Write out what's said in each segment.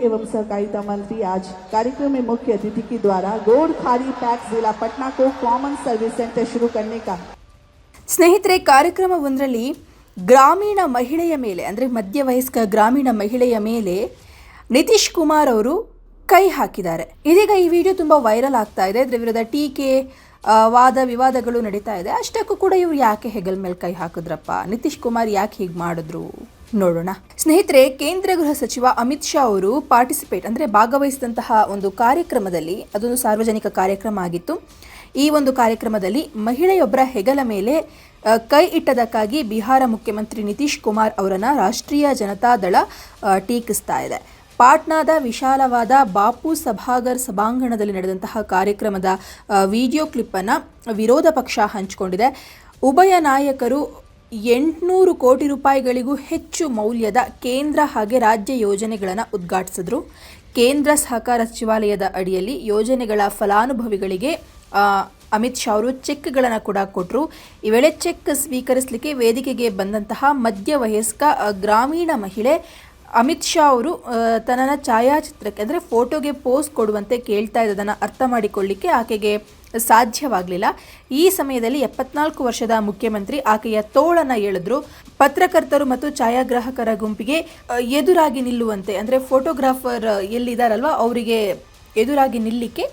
गृह एवं सहकारिता मंत्री आज कार्यक्रम में मुख्य अतिथि के द्वारा गोड़ खारी पैक्स जिला पटना को कॉमन सर्विस सेंटर शुरू करने का ಸ್ನೇಹಿತರೆ ಕಾರ್ಯಕ್ರಮವೊಂದರಲ್ಲಿ ಗ್ರಾಮೀಣ ಮಹಿಳೆಯ ಮೇಲೆ ಅಂದರೆ ಮಧ್ಯವಯಸ್ಕ ಗ್ರಾಮೀಣ ಮಹಿಳೆಯ ಮೇಲೆ ನಿತೀಶ್ ಕುಮಾರ್ ಅವರು ಕೈ ಹಾಕಿದ್ದಾರೆ ಇದೀಗ ಈ ವಿಡಿಯೋ ತುಂಬ ವೈರಲ್ ಆಗ್ತಾ ಇದೆ ಇದರ ವಿರುದ್ಧ ಟೀಕೆ ಆ, ವಾದ ವಿವಾದಗಳು ನಡೀತಾ ಇದೆ. ಅಷ್ಟಕ್ಕೂ ಕೂಡ ಇವ್ರು ಯಾಕೆ ಹೆಗಲ್ ಮೇಲೆ ಕೈ ಹಾಕಿದ್ರಪ್ಪ? ನಿತೀಶ್ ಕುಮಾರ್ ಯಾಕೆ ಹೀಗೆ ಮಾಡಿದ್ರು? ನೋಡೋಣ. ಸ್ನೇಹಿತರೆ, ಕೇಂದ್ರ ಗೃಹ ಸಚಿವ ಅಮಿತ್ ಶಾ ಅವರು ಪಾರ್ಟಿಸಿಪೇಟ್ ಅಂದರೆ ಭಾಗವಹಿಸಿದಂತಹ ಒಂದು ಕಾರ್ಯಕ್ರಮದಲ್ಲಿ, ಅದೊಂದು ಸಾರ್ವಜನಿಕ ಕಾರ್ಯಕ್ರಮ ಆಗಿತ್ತು. ಈ ಒಂದು ಕಾರ್ಯಕ್ರಮದಲ್ಲಿ ಮಹಿಳೆಯೊಬ್ಬರ ಹೆಗಲ ಮೇಲೆ ಕೈ ಇಟ್ಟದಕ್ಕಾಗಿ ಬಿಹಾರ ಮುಖ್ಯಮಂತ್ರಿ ನಿತೀಶ್ ಕುಮಾರ್ ಅವರನ್ನು ರಾಷ್ಟ್ರೀಯ ಜನತಾದಳ ದಳ ಟೀಕಿಸ್ತಾ ಇದೆ. ಪಾಟ್ನಾದ ವಿಶಾಲವಾದ ಬಾಪು ಸಭಾಗರ್ ಸಭಾಂಗಣದಲ್ಲಿ ನಡೆದಂತಹ ಕಾರ್ಯಕ್ರಮದ ವಿಡಿಯೋ ಕ್ಲಿಪ್ಪನ್ನು ವಿರೋಧ ಪಕ್ಷ ಹಂಚಿಕೊಂಡಿದೆ. ಉಭಯ ನಾಯಕರು ಎಂಟುನೂರು ಕೋಟಿ ರೂಪಾಯಿಗಳಿಗೂ ಹೆಚ್ಚು ಮೌಲ್ಯದ ಕೇಂದ್ರ ಹಾಗೆ ರಾಜ್ಯ ಯೋಜನೆಗಳನ್ನು ಉದ್ಘಾಟಿಸಿದ್ರು. ಕೇಂದ್ರ ಸಹಕಾರ ಸಚಿವಾಲಯದ ಅಡಿಯಲ್ಲಿ ಯೋಜನೆಗಳ ಫಲಾನುಭವಿಗಳಿಗೆ ಅಮಿತ್ ಶಾ ಅವರು ಚೆಕ್ಗಳನ್ನು ಕೂಡ ಕೊಟ್ಟರು ಈ ವೇಳೆ ಚೆಕ್ ಸ್ವೀಕರಿಸಲಿಕ್ಕೆ ವೇದಿಕೆಗೆ ಬಂದಂತಹ ಮಧ್ಯ ವಯಸ್ಕ ಗ್ರಾಮೀಣ ಮಹಿಳೆ ಅಮಿತ್ ಶಾ ಅವರು ತನ್ನನ ತನ್ನ ಛಾಯಾಚಿತ್ರಕ್ಕೆ, ಅಂದರೆ ಫೋಟೋಗೆ ಪೋಸ್ ಕೊಡುವಂತೆ ಕೇಳ್ತಾ ಇದ್ದದನ್ನು ಅರ್ಥ ಮಾಡಿಕೊಳ್ಳಿಕ್ಕೆ ಆಕೆಗೆ ಸಾಧ್ಯವಾಗಲಿಲ್ಲ. ಈ ಸಮಯದಲ್ಲಿ ಎಪ್ಪತ್ನಾಲ್ಕು ವರ್ಷದ ಮುಖ್ಯಮಂತ್ರಿ ಆಕೆಯ ತೋಳನ್ನು ಎಳೆದ್ರು. ಪತ್ರಕರ್ತರು ಮತ್ತು ಛಾಯಾಗ್ರಾಹಕರ ಗುಂಪಿಗೆ ಎದುರಾಗಿ ನಿಲ್ಲುವಂತೆ, ಅಂದರೆ ಫೋಟೋಗ್ರಾಫರ್ ಎಲ್ಲಿದ್ದಾರಲ್ವ ಅವರಿಗೆ ಎದುರಾಗಿ ನಿಲ್ಲಿಕ್ಕೆ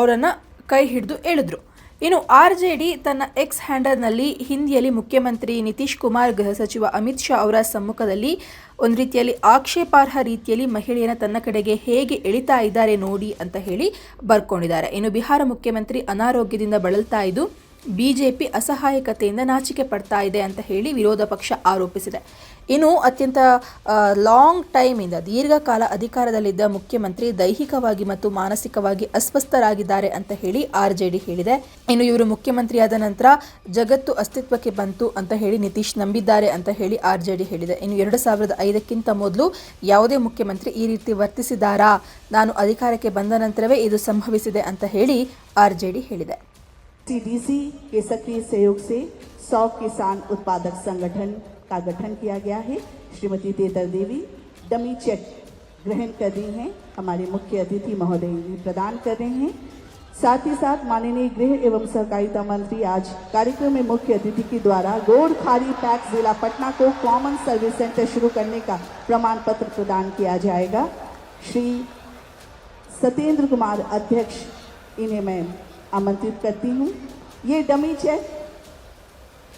ಅವರನ್ನು ಕೈ ಹಿಡಿದು ಎಳೆದ್ರು. ಇನ್ನು ಆರ್ ಜೆ ಡಿ ತನ್ನ ಎಕ್ಸ್ ಹ್ಯಾಂಡಲ್ನಲ್ಲಿ ಹಿಂದಿಯಲ್ಲಿ ಮುಖ್ಯಮಂತ್ರಿ ನಿತೀಶ್ ಕುಮಾರ್, ಗೃಹ ಸಚಿವ ಅಮಿತ್ ಶಾ ಅವರ ಸಮ್ಮುಖದಲ್ಲಿ ಒಂದು ರೀತಿಯಲ್ಲಿ ಆಕ್ಷೇಪಾರ್ಹ ರೀತಿಯಲ್ಲಿ ಮಹಿಳೆಯನ್ನ ತನ್ನ ಕಡೆಗೆ ಹೇಗೆ ಎಳಿತಾ ಇದ್ದಾರೆ ನೋಡಿ ಅಂತ ಹೇಳಿ ಬರ್ಕೊಂಡಿದ್ದಾರೆ. ಇನ್ನು ಬಿಹಾರ ಮುಖ್ಯಮಂತ್ರಿ ಅನಾರೋಗ್ಯದಿಂದ ಬಳಲ್ತಾ ಇದ್ದು ಬಿಜೆಪಿ ಅಸಹಾಯಕತೆಯಿಂದ ನಾಚಿಕೆ ಪಡ್ತಾ ಇದೆ ಅಂತ ಹೇಳಿ ವಿರೋಧ ಪಕ್ಷ ಆರೋಪಿಸಿದೆ. ಇನ್ನು ಅತ್ಯಂತ ಲಾಂಗ್ ಟೈಮಿಂದ ದೀರ್ಘಕಾಲ ಅಧಿಕಾರದಲ್ಲಿದ್ದ ಮುಖ್ಯಮಂತ್ರಿ ದೈಹಿಕವಾಗಿ ಮತ್ತು ಮಾನಸಿಕವಾಗಿ ಅಸ್ವಸ್ಥರಾಗಿದ್ದಾರೆ ಅಂತ ಹೇಳಿ ಆರ್ ಜೆ ಡಿ ಹೇಳಿದೆ. ಇನ್ನು ಇವರು ಮುಖ್ಯಮಂತ್ರಿಯಾದ ನಂತರ ಜಗತ್ತು ಅಸ್ತಿತ್ವಕ್ಕೆ ಬಂತು ಅಂತ ಹೇಳಿ ನಿತೀಶ್ ನಂಬಿದ್ದಾರೆ ಅಂತ ಹೇಳಿ ಆರ್ ಜೆ ಡಿ ಹೇಳಿದೆ. ಇನ್ನು ಎರಡು ಸಾವಿರದ ಐದಕ್ಕಿಂತ ಮೊದಲು ಯಾವುದೇ ಮುಖ್ಯಮಂತ್ರಿ ಈ ರೀತಿ ವರ್ತಿಸಿದಾರಾ ನಾನು ಅಧಿಕಾರಕ್ಕೆ ಬಂದ ನಂತರವೇ ಇದು ಸಂಭವಿಸಿದೆ ಅಂತ ಹೇಳಿ ಆರ್ ಜೆ ಡಿ ಹೇಳಿದೆ. सीडीसी के सक्रिय सहयोग से सौ किसान उत्पादक संगठन का गठन किया गया है। श्रीमती तेतर देवी डमी चेक ग्रहण कर रही हैं। हमारे मुख्य अतिथि महोदय प्रदान कर रहे हैं। साथ ही साथ माननीय गृह एवं सहकारिता मंत्री आज कार्यक्रम में मुख्य अतिथि के द्वारा गोड़ खारी पैक जिला पटना को कॉमन सर्विस सेंटर शुरू करने का प्रमाण पत्र प्रदान किया जाएगा। श्री सत्येंद्र कुमार अध्यक्ष, इन्हें मैं आमंत्रित करती हूँ। ये डमी चेक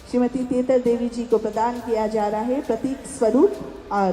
श्रीमती तेतर देवी जी को प्रदान किया जा रहा है प्रतीक स्वरूप और